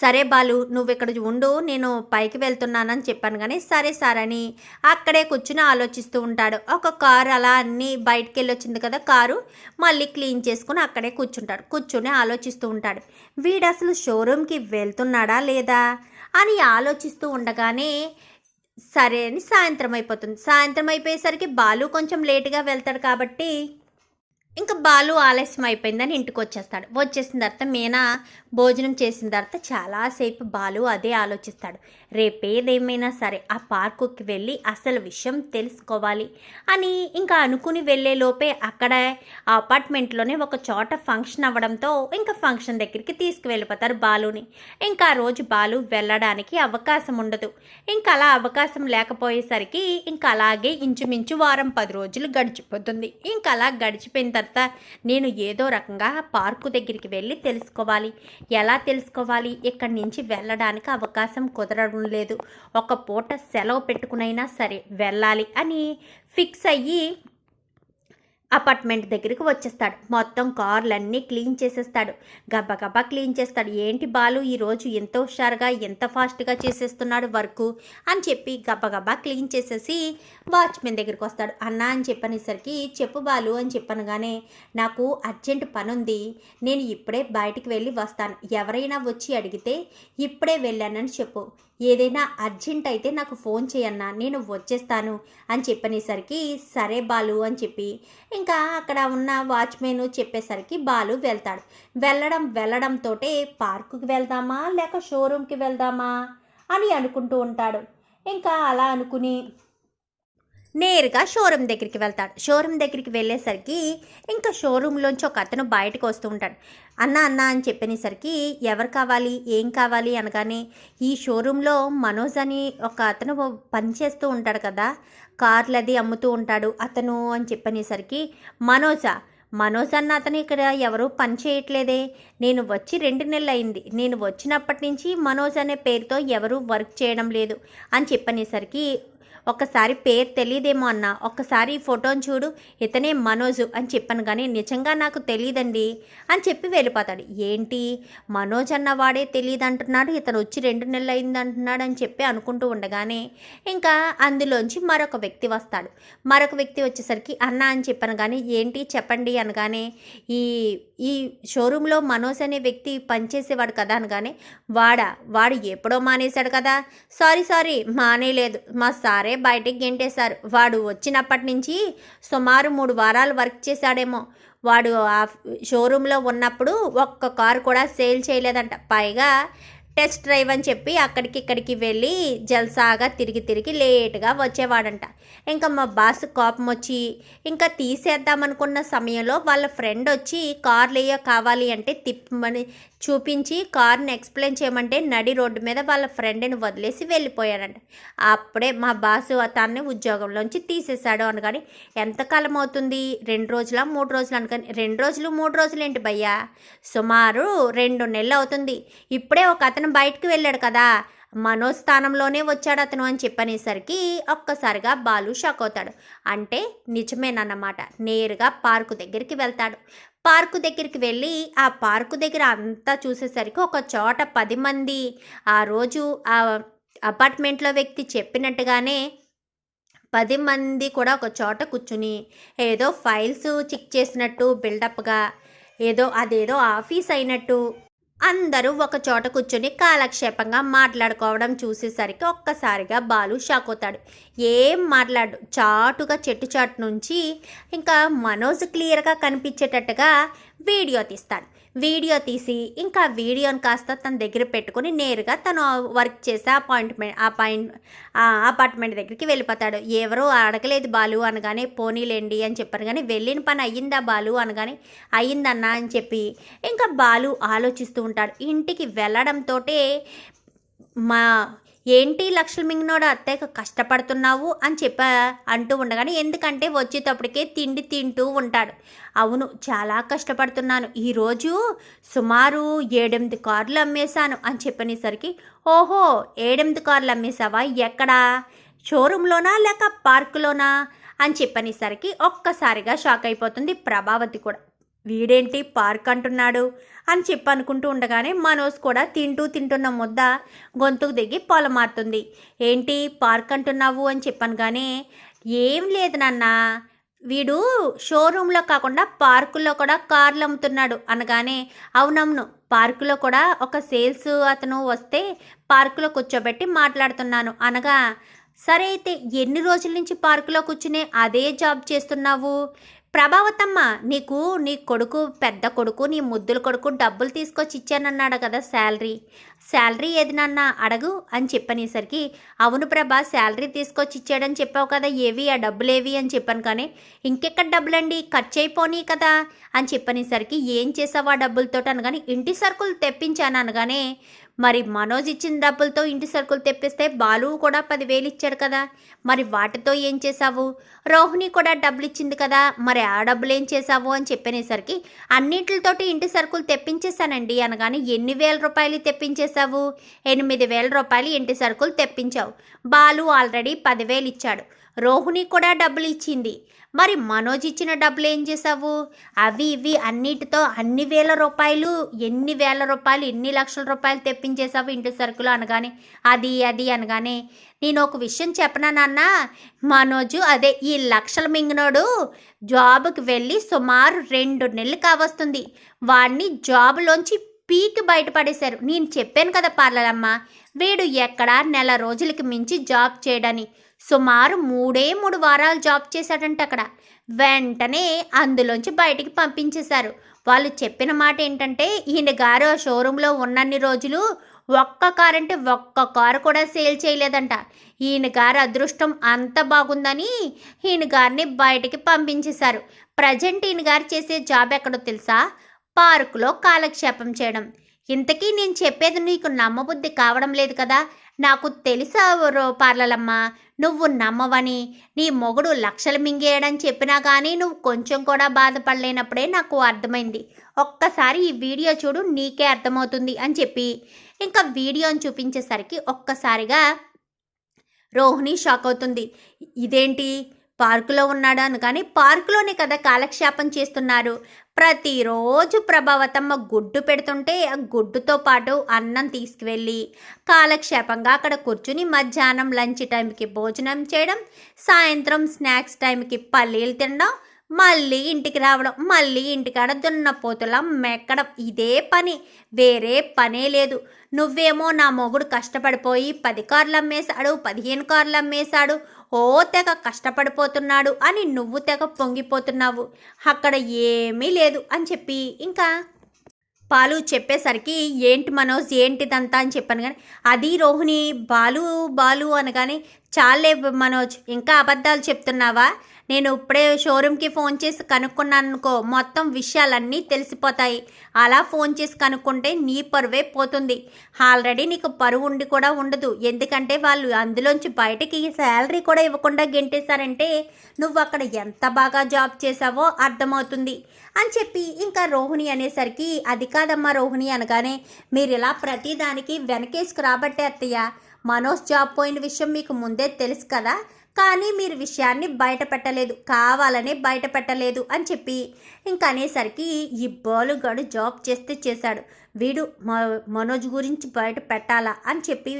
సరే బాలు నువ్వు ఇక్కడ ఉండు నేను పైకి వెళ్తున్నానని చెప్పాను కానీ సరే సార్ అని అక్కడే కూర్చుని ఆలోచిస్తూ ఉంటాడు. ఒక కారు అలా అన్ని బయటికి వెళ్ళి వచ్చింది కదా కారు. మళ్ళీ క్లీన్ చేసుకుని అక్కడే కూర్చుంటాడు. కూర్చుని ఆలోచిస్తూ ఉంటాడు. వీడు అసలు షోరూమ్కి వెళ్తున్నాడా లేదా? అని ఆలోచిస్తూ ఉండగానే సరే అని సాయంత్రం అయిపోతుంది. సాయంత్రం అయిపోయేసరికి బాలు కొంచెం లేటుగా వెళ్తాడు కాబట్టి ఇంకా బాలు ఆలస్యం అయిపోయిందని ఇంటికి వచ్చేస్తాడు వచ్చేసిన తర్వాత మీనా భోజనం చేసిన తర్వాత చాలాసేపు బాలు అదే ఆలోచిస్తాడు. రేపేదేమైనా సరే ఆ పార్కుకి వెళ్ళి అసలు విషయం తెలుసుకోవాలి అని ఇంకా అనుకుని వెళ్ళే లోపే అక్కడ ఆ అపార్ట్మెంట్లోనే ఒక చోట ఫంక్షన్ అవ్వడంతో ఇంకా ఫంక్షన్ దగ్గరికి తీసుకువెళ్ళిపోతారు బాలుని. ఇంకా ఆ రోజు బాలు వెళ్ళడానికి అవకాశం ఉండదు. ఇంకా అలా అవకాశం లేకపోయేసరికి ఇంకా అలాగే ఇంచుమించు వారం పది రోజులు గడిచిపోతుంది. ఇంకా అలా గడిచిపోయిన తర్వాత నేను ఏదో రకంగా పార్కు దగ్గరికి వెళ్ళి తెలుసుకోవాలి. ఎలా తెలుసుకోవాలి? ఇక్కడి నుంచి వెళ్ళడానికి అవకాశం కుదరడం లేదు. ఒక పూట సెలవు పెట్టుకునైనా సరే వెళ్ళాలి అని ఫిక్స్ అయ్యి అపార్ట్మెంట్ దగ్గరికి వచ్చేస్తాడు. మొత్తం కార్లన్నీ క్లీన్ చేసేస్తాడు. గబగబా క్లీన్ చేస్తాడు. ఏంటి బాలు ఈరోజు ఎంత హుషారుగా ఎంత ఫాస్ట్గా చేసేస్తున్నాడు వర్క్? అని చెప్పి గబగబా క్లీన్ చేసేసి వాచ్మెన్ దగ్గరికి వస్తాడు. అన్న అని చెప్పనేసరికి చెప్పు బాలు అని చెప్పనగానే నాకు అర్జెంట్ పని ఉంది నేను ఇప్పుడే బయటికి వెళ్ళి వస్తాను. ఎవరైనా వచ్చి అడిగితే ఇప్పుడే వెళ్ళానని చెప్పు. ఏదైనా అర్జెంట్ అయితే నాకు ఫోన్ చేయన్నా నేను వచ్చేస్తాను అని చెప్పనేసరికి సరే బాలు అని చెప్పి ఇంకా అక్కడ ఉన్న వాచ్మెన్ చెప్పేసరికి బాలు వెళ్తాడు. వెళ్ళడం వెళ్ళడంతో పార్కుకి వెళ్దామా లేక షోరూమ్కి వెళ్దామా అని అనుకుంటూ ఉంటాడు. ఇంకా అలా అనుకుని నేరుగా షోరూమ్ దగ్గరికి వెళ్తాడు. షోరూమ్ దగ్గరికి వెళ్ళేసరికి ఇంకా షోరూంలోంచి ఒక అతను బయటకు వస్తూ ఉంటాడు. అన్న అన్న అని చెప్పనేసరికి ఎవరు కావాలి? ఏం కావాలి? అనగానే ఈ షోరూంలో మనోజ్ అని ఒక అతను పనిచేస్తూ ఉంటాడు కదా కార్లు అది అమ్ముతూ ఉంటాడు అతను అని చెప్పనేసరికి మనోజా మనోజ్ అన్న అతను ఇక్కడ ఎవరు పని చేయట్లేదే. నేను వచ్చి రెండు నెలలు అయింది. నేను వచ్చినప్పటి నుంచి మనోజ్ అనే పేరుతో ఎవరు వర్క్ చేయడం లేదు అని చెప్పనేసరికి ఒక్కసారి పేరు తెలియదేమో అన్న ఒక్కసారి ఈ ఫోటోని చూడు ఇతనే మనోజు అని చెప్పాను కానీ నిజంగా నాకు తెలియదండి అని చెప్పి వెళ్ళిపోతాడు. ఏంటి? మనోజ్ అన్నవాడే తెలియదు అంటున్నాడు ఇతను వచ్చి రెండు నెలలు అయింది అంటున్నాడు అని చెప్పి అనుకుంటూ ఉండగానే ఇంకా అందులోంచి మరొక వ్యక్తి వస్తాడు. మరొక వ్యక్తి వచ్చేసరికి అన్న అని చెప్పాను కానీ ఏంటి చెప్పండి అనగానే ఈ ఈ షోరూంలో మనోజ్ అనే వ్యక్తి పనిచేసేవాడు కదా అనగానే వాడా వాడు ఎప్పుడో మానేశాడు కదా సారీ సారీ మానేలేదు మా సారే బయటికి గెంటేశారు. వాడు వచ్చినప్పటి నుంచి సుమారు మూడు వారాలు వర్క్ చేశాడేమో. వాడు ఆ షోరూంలో ఉన్నప్పుడు ఒక్క కారు కూడా సేల్ చేయలేదంట. పైగా టెస్ట్ డ్రైవ్ అని చెప్పి అక్కడికి ఇక్కడికి వెళ్ళి జల్సాగా తిరిగి తిరిగి లేట్గా వచ్చేవాడంట. ఇంకా మా బాస్ కోపం వచ్చి ఇంకా తీసేద్దామనుకున్న సమయంలో వాళ్ళ ఫ్రెండ్ వచ్చి కార్లు ఏయో కావాలి అంటే తిప్పమని చూపించి కార్ని ఎక్స్ప్లెయిన్ చేయమంటే నడి రోడ్డు మీద వాళ్ళ ఫ్రెండ్ని వదిలేసి వెళ్ళిపోయాడంట. అప్పుడే మా బాసు అతన్ని ఉద్యోగంలోంచి తీసేశాడు అనగాని ఎంతకాలం అవుతుంది? రెండు రోజుల? మూడు రోజులు? అనుకని రెండు రోజులు మూడు రోజులు ఏంటి భయ్యా? సుమారు రెండు నెలలు అవుతుంది. ఇప్పుడే ఒక అతను అతను బయటకు వెళ్ళాడు కదా. మనోస్థానంలోనే వచ్చాడు అతను అని చెప్పనేసరికి ఒక్కసారిగా బాలు షాక్ అవుతాడు. అంటే నిజమేనన్నమాట. నేరుగా పార్కు దగ్గరికి వెళ్తాడు. పార్కు దగ్గరికి వెళ్ళి ఆ పార్కు దగ్గర అంతా చూసేసరికి ఒక చోట పది మంది ఆ రోజు ఆ అపార్ట్మెంట్లో వ్యక్తి చెప్పినట్టుగానే పది మంది కూడా ఒక చోట కూర్చుని ఏదో ఫైల్స్ చెక్ చేసినట్టు బిల్డప్గా ఏదో అదేదో ఆఫీస్ అయినట్టు అందరూ ఒక చోట కూర్చొని కాలక్షేపంగా మాట్లాడుకోవడం చూసేసరికి ఒక్కసారిగా బాలు షాక్ అవుతాడు. ఏం మాట్లాడు? చాటుగా చెట్టు చాటు నుంచి ఇంకా మనోజ్ క్లియర్గా కనిపించేటట్టుగా వీడియో తీస్తాడు. వీడియో తీసి ఇంకా వీడియోని కాస్త తన దగ్గర పెట్టుకుని నేరుగా తను వర్క్ చేసే అపాయింట్మెంట్ అపాయింట్ అపార్ట్మెంట్ దగ్గరికి వెళ్ళిపోతాడు. ఎవరో అడగలేదు బాలు అనగానే పోనీలేండి అని చెప్పారు. కానీ వెళ్ళిన పని అయ్యిందా బాలు అనగానే అయ్యిందన్నా అని చెప్పి ఇంకా బాలు ఆలోచిస్తూ ఉంటాడు. ఇంటికి వెళ్ళడంతో మా ఏంటి లక్ష్మింగినోడు అత్తయ్య కష్టపడుతున్నావు? అని చెప్ప అంటూ ఉండగానే ఎందుకంటే వచ్చేటప్పటికే తిండి తింటూ ఉంటాడు. అవును చాలా కష్టపడుతున్నాను. ఈరోజు సుమారు ఏడెనిమిది కార్లు అమ్మేశాను. అని చెప్పనేసరికి ఓహో ఏడెనిమిది కార్లు అమ్మేశావా? ఎక్కడా? షోరూంలోనా లేక పార్కులోనా? అని చెప్పనేసరికి ఒక్కసారిగా షాక్ అయిపోతుంది ప్రభావతి కూడా. వీడేంటి పార్క్ అంటున్నాడు అని చెప్పి అనుకుంటూ ఉండగానే మనోజ్ కూడా తింటూ తింటున్న ముద్ద గొంతుకు దిగి పొలమారుతుంది. ఏంటి పార్క్ అంటున్నావు అని చెప్పాను కానీ ఏం లేదు నాన్న వీడు షోరూంలో కాకుండా పార్కులో కూడా కార్లు అమ్ముతున్నాడు అనగానే అవునవును పార్కులో కూడా ఒక సేల్స్ అతను వస్తే పార్కులో కూర్చోబెట్టి మాట్లాడుతున్నాను అనగా సరే అయితే ఎన్ని రోజుల నుంచి పార్కులో కూర్చునే అదే జాబ్ చేస్తున్నావు? ప్రభావతమ్మ నీకు నీ కొడుకు పెద్ద కొడుకు నీ ముద్దుల కొడుకు డబ్బులు తీసుకొచ్చి ఇచ్చానన్నాడు కదా శాలరీ. శాలరీ ఏది నాన్నా? అడగు అని చెప్పనేసరికి అవును ప్రభా శాలరీ తీసుకొచ్చి ఇచ్చాడని చెప్పావు కదా ఏవి? ఆ డబ్బులు ఏవి? అని చెప్పాను కానీ ఇంకెక్కడ డబ్బులండి? ఖర్చు అయిపోనీ కదా అని చెప్పనేసరికి ఏం చేసావు ఆ డబ్బులతో అనగానే ఇంటి సరుకులు తెప్పించాను అనగానే మరి మనోజ్ ఇచ్చిన డబ్బులతో ఇంటి సరుకులు తెప్పిస్తే బాలు కూడా పదివేలు ఇచ్చాడు కదా మరి వాటితో ఏం చేసావు? రోహిణి కూడా డబ్బులు ఇచ్చింది కదా మరి ఆ డబ్బులు ఏం చేసావు? అని చెప్పనేసరికి అన్నిటితోటి ఇంటి సరుకులు తెప్పించేశానండి అనగానే ఎన్ని వేల రూపాయలు చేస్తావు? ఎనిమిది వేల రూపాయలు ఇంటి సరుకులు తెప్పించావు. బాలు ఆల్రెడీ పదివేలు ఇచ్చాడు. రోహిణి కూడా డబ్బులు ఇచ్చింది. మరి మనోజ్ ఇచ్చిన డబ్బులు ఏం చేసావు అవి ఇవి అన్నిటితో అన్ని వేల రూపాయలు ఎన్ని వేల రూపాయలు ఎన్ని లక్షల రూపాయలు తెప్పించేసావు ఇంటి సరుకులు అనగానే? అది అది అనగానే? నేను ఒక విషయం చెప్పనా నాన్న? మనోజు అదే ఈ లక్షల మింగినోడు జాబ్కి వెళ్ళి సుమారు రెండు నెలలు కావస్తుంది. వాడిని జాబ్లోంచి పీకి బయటపడేశారు. నేను చెప్పాను కదా పార్లలమ్మ వీడు ఎక్కడ నెల రోజులకి మించి జాబ్ చేయడని. సుమారు మూడే మూడు వారాలు జాబ్ చేశాడంట అక్కడ. వెంటనే అందులోంచి బయటికి పంపించేశారు. వాళ్ళు చెప్పిన మాట ఏంటంటే ఈయన గారు ఆ షోరూంలో ఉన్నన్ని రోజులు ఒక్క కారు అంటే ఒక్క కారు కూడా సేల్ చేయలేదంట. ఈయన గారి అదృష్టం అంత బాగుందని ఈయన గారిని బయటికి పంపించేశారు. ప్రజెంట్ ఈయన గారు చేసే జాబ్ ఎక్కడో తెలుసా? పార్కులో కాలక్షేపం చేయడం. ఇంతకీ నేను చెప్పేది నీకు నమ్మబుద్ధి కావడం లేదు కదా? నాకు తెలుసా రో పార్లలమ్మ. నువ్వు నమ్మవని. నీ మొగుడు లక్షలు మింగేయడని చెప్పినా కానీ నువ్వు కొంచెం కూడా బాధపడలేనప్పుడే నాకు అర్థమైంది. ఒక్కసారి ఈ వీడియో చూడు నీకే అర్థమవుతుంది అని చెప్పి. ఇంకా వీడియోని చూపించేసరికి ఒక్కసారిగా రోహిణి షాక్ అవుతుంది. ఇదేంటి? పార్కులో ఉన్నాడు అని. కానీ పార్కులోనే కదా కాలక్షేపం చేస్తున్నారు. ప్రతిరోజు ప్రభావతమ్మ గుడ్డు పెడుతుంటే ఆ గుడ్డుతో పాటు అన్నం తీసుకువెళ్ళి కాలక్షేపంగా అక్కడ కూర్చుని మధ్యాహ్నం లంచ్ టైంకి భోజనం చేయడం సాయంత్రం స్నాక్స్ టైంకి పల్లీలు తినడం మళ్ళీ ఇంటికి రావడం మళ్ళీ ఇంటికాడ దున్నపోతులా మెక్కడం. ఇదే పని. వేరే పనే లేదు. నువ్వేమో నా మొగుడు కష్టపడిపోయి పది కార్లు అమ్మేశాడు పదిహేను కార్లు అమ్మేశాడు ఓ తెగ కష్టపడిపోతున్నాడు అని నువ్వు తెగ పొంగిపోతున్నావు. అక్కడ ఏమీ లేదు అని చెప్పి ఇంకా పాలు చెప్పేసరికి ఏంటి మనోజ్ ఏంటిదంతా అని చెప్పాను కానీ అది రోహిణి బాలు బాలు అనగానే చాలే మనోజ్ ఇంకా అబద్ధాలు చెప్తున్నావా? నేను ఇప్పుడే షోరూమ్కి ఫోన్ చేసి కనుక్కున్నాను అనుకో మొత్తం విషయాలన్నీ తెలిసిపోతాయి. అలా ఫోన్ చేసి కనుక్కుంటే నీ పరువే పోతుంది. ఆల్రెడీ నీకు పరువు ఉండి కూడా ఉండదు. ఎందుకంటే వాళ్ళు అందులోంచి బయటకి శాలరీ కూడా ఇవ్వకుండా గెంటేశారంటే నువ్వు అక్కడ ఎంత బాగా జాబ్ చేసావో అర్థమవుతుంది. అని చెప్పి ఇంకా రోహిణి అనేసరికి అది కాదమ్మా రోహిణి అనగానే మీరు ఇలా ప్రతిదానికి వెనకేసుకు రాబట్టే అత్తయ్య. మనోజ్ జాబ్ పోయిన విషయం మీకు ముందే తెలుసు కదా. కానీ మీరు విషయాన్ని బయట పెట్టలేదు కావాలనే బయట పెట్టలేదు అని చెప్పి ఇంక అనేసరికి ఈ బాలుగాడు జాబ్ చేస్తే చేశాడు. వీడు మనోజ్ గురించి బయట పెట్టాలా అని చెప్పి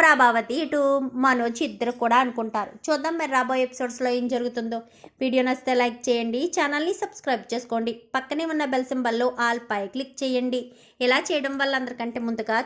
ప్రభావతి ఇటు మనోజ్ ఇద్దరు కూడా అనుకుంటారు. చూద్దాం మరి రాబోయే ఎపిసోడ్స్లో ఏం జరుగుతుందో. వీడియో నచ్చితే లైక్ చేయండి ఛానల్ని సబ్స్క్రైబ్ చేసుకోండి. పక్కనే ఉన్న బెల్ సింబల్లో ఆల్ పై క్లిక్ చేయండి. ఇలా చేయడం వల్ల అందరికంటే ముందుగా